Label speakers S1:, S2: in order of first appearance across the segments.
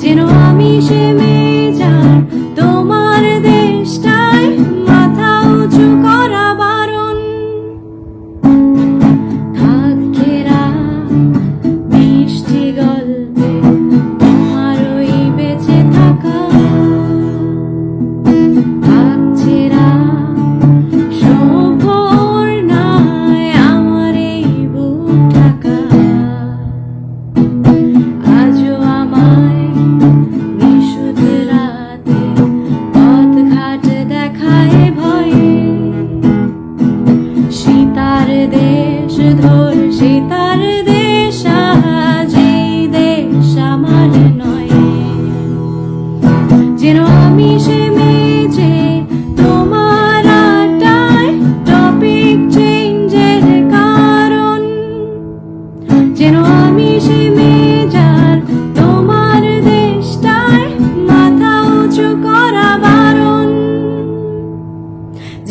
S1: যেন আমি সে মেয়ে যার তোমার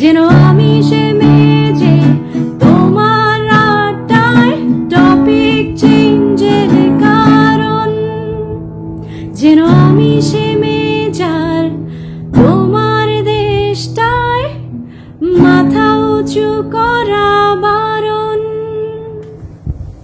S1: যেন আমি সে মেয়ে যে তোমার আড্ডায় টপিক চেঞ্জের কারণ। যেন আমি সে মেয়ে যার তোমার দেশটায় মাথা উঁচু কর